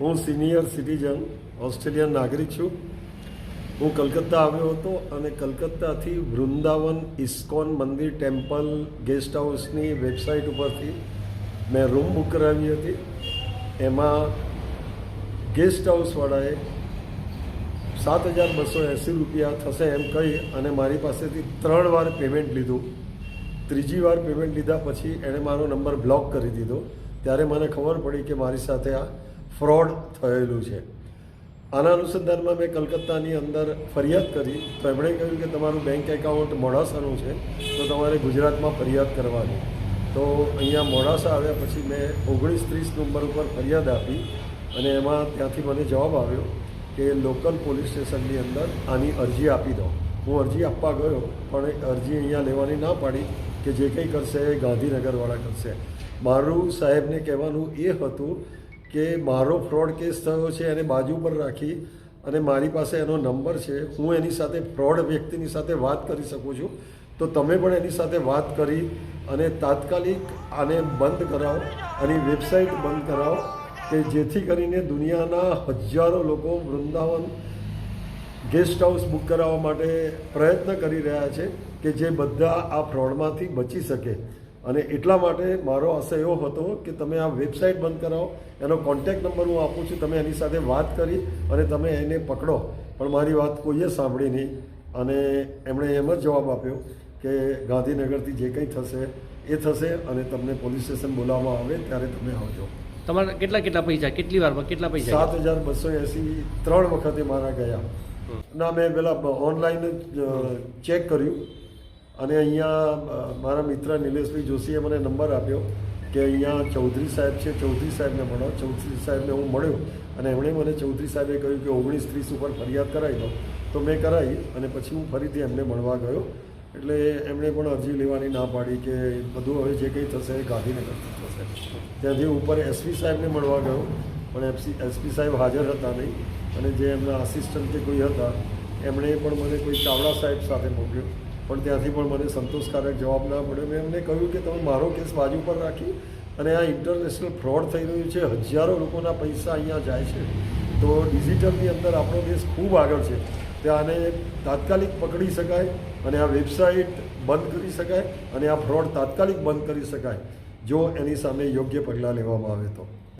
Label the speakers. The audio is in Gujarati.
Speaker 1: હું સિનિયર સિટીઝન ઓસ્ટ્રેલિયન નાગરિક છું. હું કલકત્તા આવ્યો હતો અને કલકત્તાથી વૃંદાવન ઇસ્કોન મંદિર ટેમ્પલ ગેસ્ટ હાઉસની વેબસાઇટ ઉપરથી મેં રૂમ બુક કરાવી હતી. એમાં ગેસ્ટ હાઉસવાળાએ સાત હજાર બસો એંસી રૂપિયા થશે એમ કહી અને મારી પાસેથી ત્રણ વાર પેમેન્ટ લીધું. ત્રીજી વાર પેમેન્ટ લીધા પછી એણે મારો નંબર બ્લોક કરી દીધો. ત્યારે મને ખબર પડી કે મારી સાથે આ ફ્રોડ થયેલું છે. આના અનુસંધાનમાં મેં કલકત્તાની અંદર ફરિયાદ કરી. તો એમણે કહ્યું કે તમારું બેંક એકાઉન્ટ મોડાસાનું છે, તો તમારે ગુજરાતમાં ફરિયાદ કરવાની. તો અહીંયા મોડાસા આવ્યા પછી મેં ઓગણીસ ત્રીસ નંબર ઉપર ફરિયાદ આપી અને એમાં ત્યાંથી મને જવાબ આવ્યો કે લોકલ પોલીસ સ્ટેશનની અંદર આની અરજી આપી દો. હું અરજી આપવા ગયો, પણ અરજી અહીંયા લેવાની ના પાડી કે જે કંઈ કરશે એ ગાંધીનગરવાળા કરશે. મારું સાહેબને કહેવાનું એ હતું કે મારો ફ્રોડ કેસ થયો છે એને બાજુ પર રાખી અને મારી પાસે એનો નંબર છે, હું એની સાથે ફ્રોડ વ્યક્તિની સાથે વાત કરી શકું છું. તો તમે પણ એની સાથે વાત કરી અને તાત્કાલિક આને બંધ કરાવો આની વેબસાઇટ બંધ કરાવો કે જેથી કરીને દુનિયાના હજારો લોકો વૃંદાવન ગેસ્ટ હાઉસ બુક કરાવવા માટે પ્રયત્ન કરી રહ્યા છે કે જે બધા આ ફ્રોડમાંથી બચી શકે. અને એટલા માટે મારો આશય એવો હતો કે તમે આ વેબસાઇટ બંધ કરાવો એનો કોન્ટેક્ટ નંબર હું આપું છું તમે એની સાથે વાત કરી અને તમે એને પકડો. પણ મારી વાત કોઈએ સાંભળી નહીં. અને એમણે એમ જ જવાબ આપ્યો કે ગાંધીનગરથી જે કંઈ થશે એ થશે અને તમને પોલીસ સ્ટેશન બોલાવવામાં આવે ત્યારે તમે આવજો.
Speaker 2: તમારા કેટલા કેટલા પૈસા? કેટલી વારમાં કેટલા પૈસા
Speaker 1: સાત હજાર બસો એંસી ત્રણ વખતે મારા ગયા. ના મેં પેલા ઓનલાઈન ચેક કર્યું. અને અહીંયા મારા મિત્ર નિલેશભાઈ જોશીએ મને નંબર આપ્યો કે અહીંયા ચૌધરી સાહેબ છે. ચૌધરી સાહેબને મળો ચૌધરી સાહેબને હું મળ્યો અને એમણે મને ચૌધરી સાહેબે કહ્યું કે ઓગણીસ ત્રીસ ઉપર ફરિયાદ કરાવી દો. તો મેં કરાવી અને પછી હું ફરીથી એમને મળવા ગયો. એટલે એમણે પણ અરજી લેવાની ના પાડી કે બધું હવે જે કંઈ થશે એ ગાંધીનગર થશે. ત્યાંથી ઉપર એસપી સાહેબને મળવા ગયો. પણ એસપી એસપી સાહેબ હાજર હતા નહીં. અને જે એમના આસિસ્ટન્ટ કે કોઈ હતા, એમણે પણ મને કોઈ ચાવડા સાહેબ સાથે મોકલ્યો. પણ ત્યાંથી પણ મને સંતોષકારક જવાબ ના મળ્યો. મેં એમને કહ્યું કે તમે મારો કેસ બાજુ પર રાખી અને આ ઇન્ટરનેશનલ ફ્રોડ થઈ રહ્યું છે, હજારો લોકોના પૈસા અહીંયા જાય છે. તો ડિજિટલની અંદર આપણો દેશ ખૂબ આગળ છે. ત્યાં આને તાત્કાલિક પકડી શકાય અને આ વેબસાઇટ બંધ કરી શકાય અને આ ફ્રોડ તાત્કાલિક બંધ કરી શકાય, જો એની સામે યોગ્ય પગલાં લેવામાં આવે તો.